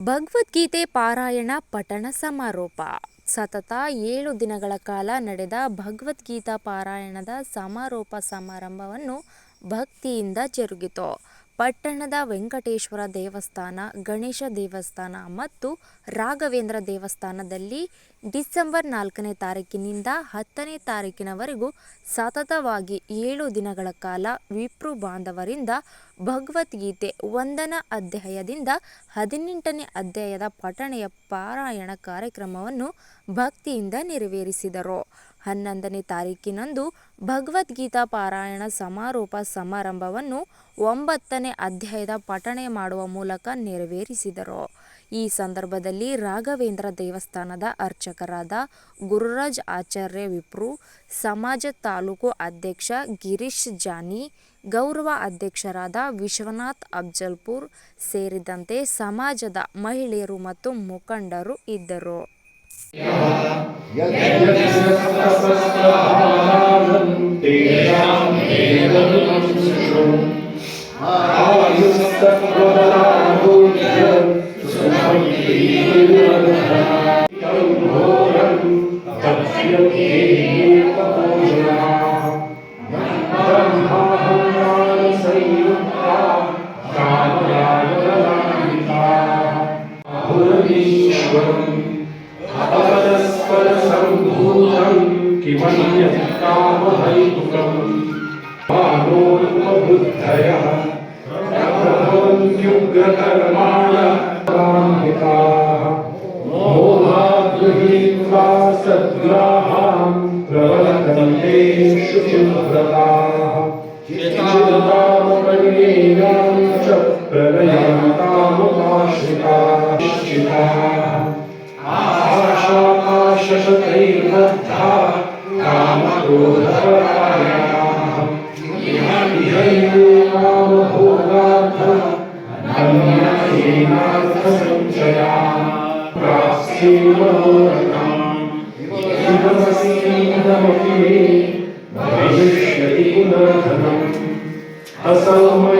ಭಗವದ್ಗೀತೆ ಪಾರಾಯಣ ಪಠಣ ಸಮಾರೋಪ. ಸತತ ಏಳು ದಿನಗಳ ಕಾಲ ನಡೆದ ಭಗವದ್ಗೀತಾ ಪಾರಾಯಣದ ಸಮಾರೋಪ ಸಮಾರಂಭವನ್ನು ಭಕ್ತಿಯಿಂದ ಜರುಗಿತು. ಪಟ್ಟಣದ ವೆಂಕಟೇಶ್ವರ ದೇವಸ್ಥಾನ, ಗಣೇಶ ದೇವಸ್ಥಾನ ಮತ್ತು ರಾಘವೇಂದ್ರ ದೇವಸ್ಥಾನದಲ್ಲಿ ಡಿಸೆಂಬರ್ ನಾಲ್ಕನೇ ತಾರೀಕಿನಿಂದ ಹತ್ತನೇ ತಾರೀಕಿನವರೆಗೂ ಸತತವಾಗಿ ಏಳು ದಿನಗಳ ಕಾಲ ವಿಪ್ರು ಬಾಂಧವರಿಂದ ಭಗವದ್ಗೀತೆ ಒಂದನೇ ಅಧ್ಯಾಯದಿಂದ ಹದಿನೆಂಟನೇ ಅಧ್ಯಾಯದ ಪಠಣೆಯ ಪಾರಾಯಣ ಕಾರ್ಯಕ್ರಮವನ್ನು ಭಕ್ತಿಯಿಂದ ನೆರವೇರಿಸಿದರು. ಹನ್ನೊಂದನೇ ತಾರೀಕಿನಂದು ಭಗವದ್ಗೀತಾ ಪಾರಾಯಣ ಸಮಾರೋಪ ಸಮಾರಂಭವನ್ನು ಒಂಬತ್ತನೇ ಅಧ್ಯಾಯದ ಪಠಣೆ ಮಾಡುವ ಮೂಲಕ ನೆರವೇರಿಸಿದರು. ಈ ಸಂದರ್ಭದಲ್ಲಿ ರಾಘವೇಂದ್ರ ದೇವಸ್ಥಾನದ ಅರ್ಚಕರಾದ ಗುರುರಾಜ್ ಆಚಾರ್ಯ ವಿಪ್ರು, ಸಮಾಜ ತಾಲೂಕು ಅಧ್ಯಕ್ಷ ಗಿರೀಶ್ ಜಾನಿ ಗೌರವ ಅಧ್ಯಕ್ಷರಾದ ವಿಶ್ವನಾಥ್ ಅಬ್ಜಲ್ಪುರ್ ಸೇರಿದಂತೆ ಸಮಾಜದ ಮಹಿಳೆಯರು ಮತ್ತು ಮುಖಂಡರು ಇದ್ದರು आहुरमीश्वरम् अपरस्परसम्भूतं किमन्यत् मानोपबुद्धयः प्रभवन्त्युग्रकर्माणः कान्विताः मोहाद्गृहीत्वा सद्ग्राहान् प्रवर्तन्ते शिखा आकाशशतैर्बद्धा कामक्रोधपरायणाः इह निहैकामभोगार्थ धन्यहीनार्थसञ्चया प्राप्स्ये मनोरथम् भविष्यति पुनर्धनम् असौ मया